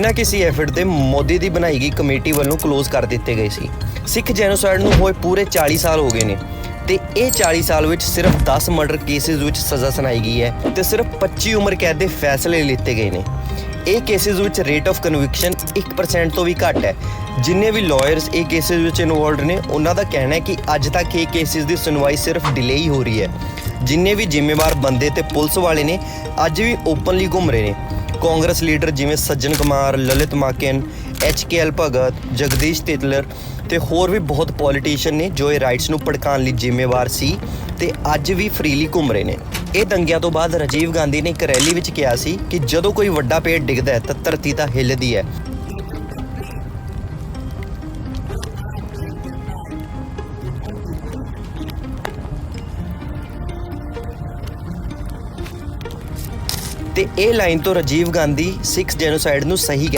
ਬਿਨਾਂ ਕਿਸੇ ਐਫਰਟ ਦੇ ਮੋਦੀ ਦੀ ਬਣਾਈ ਗਈ ਕਮੇਟੀ ਵੱਲੋਂ ਕਲੋਜ਼ ਕਰ ਦਿੱਤੇ ਗਏ ਸੀ। ਸਿੱਖ ਜੈਨੋਸਾਈਡ ਨੂੰ ਹੋਏ ਪੂਰੇ 40 ਸਾਲ ਹੋ ਗਏ ਨੇ ਤੇ ਇਹ 40 ਸਾਲ ਵਿੱਚ ਸਿਰਫ 10 ਮਰਡਰ ਕੇਸਿਸ ਵਿੱਚ ਸਜ਼ਾ ਸੁਣਾਈ ਗਈ ਹੈ ਤੇ ਸਿਰਫ 25 ਉਮਰ ਕੈਦ ਦੇ ਫੈਸਲੇ ਲਿੱਤੇ ਗਏ ਨੇ। ਇਹ ਕੇਸਿਸ ਵਿੱਚ ਰੇਟ ਆਫ ਕਨਵਿਕਸ਼ਨ 1% ਤੋਂ ਵੀ ਘੱਟ ਹੈ। ਜਿੰਨੇ ਵੀ ਲਾਇਰਸ ਇਹ ਕੇਸਿਸ ਵਿੱਚ ਇਨਵੋਲਡ ਨੇ, ਉਹਨਾਂ ਦਾ ਕਹਿਣਾ ਹੈ ਕਿ ਅੱਜ ਤੱਕ ਇਹ ਕੇਸਿਸ ਦੀ ਸੁਣਵਾਈ ਸਿਰਫ ਡਿਲੇ ਹੀ ਹੋ ਰਹੀ ਹੈ। ਜਿੰਨੇ ਵੀ ਜ਼ਿੰਮੇਵਾਰ ਬੰਦੇ ਤੇ ਪੁਲਿਸ ਵਾਲੇ ਨੇ, ਅੱਜ ਵੀ ਓਪਨਲੀ ਘੁੰਮ ਰਹੇ ਨੇ। ਕਾਂਗਰਸ ਲੀਡਰ ਜਿਵੇਂ ਸੱਜਣ ਕੁਮਾਰ, ਲਲਿਤ ਮਾਕਨ ਐਚਕੇਐਲ ਭਗਤ, ਜਗਦੀਸ਼ ਤਿਤਲਰ ਤੇ ਹੋਰ ਵੀ ਬਹੁਤ ਪੋਲੀਟੀਸ਼ੀਅਨ ਨੇ ਜੋ ਇਹ ਰਾਈਟਸ ਨੂੰ ਭੜਕਾਉਣ ਲਈ ਜ਼ਿੰਮੇਵਾਰ ਸੀ ਤੇ ਅੱਜ ਵੀ ਫ੍ਰੀਲੀ ਘੁੰਮ ਰਹੇ ਨੇ। ਇਹ ਦੰਗਿਆਂ ਤੋਂ ਬਾਅਦ ਰਾਜੀਵ ਗਾਂਧੀ ਨੇ ਇੱਕ ਰੈਲੀ ਵਿੱਚ ਕਿਹਾ ਸੀ ਕਿ ਜਦੋਂ ਕੋਈ ਵੱਡਾ ਪੇੜ ਡਿੱਗਦਾ ਹੈ ਤਾਂ ਧਰਤੀ ਤਾਂ ਹਿੱਲਦੀ ਹੈ। ਤੇ ਇਹ ਲਾਈਨ ਤੋਂ ਰਾਜੀਵ ਗਾਂਧੀ ਸਿੱਖ ਜੈਨੋਸਾਈਡ ਨੂੰ ਸਹੀ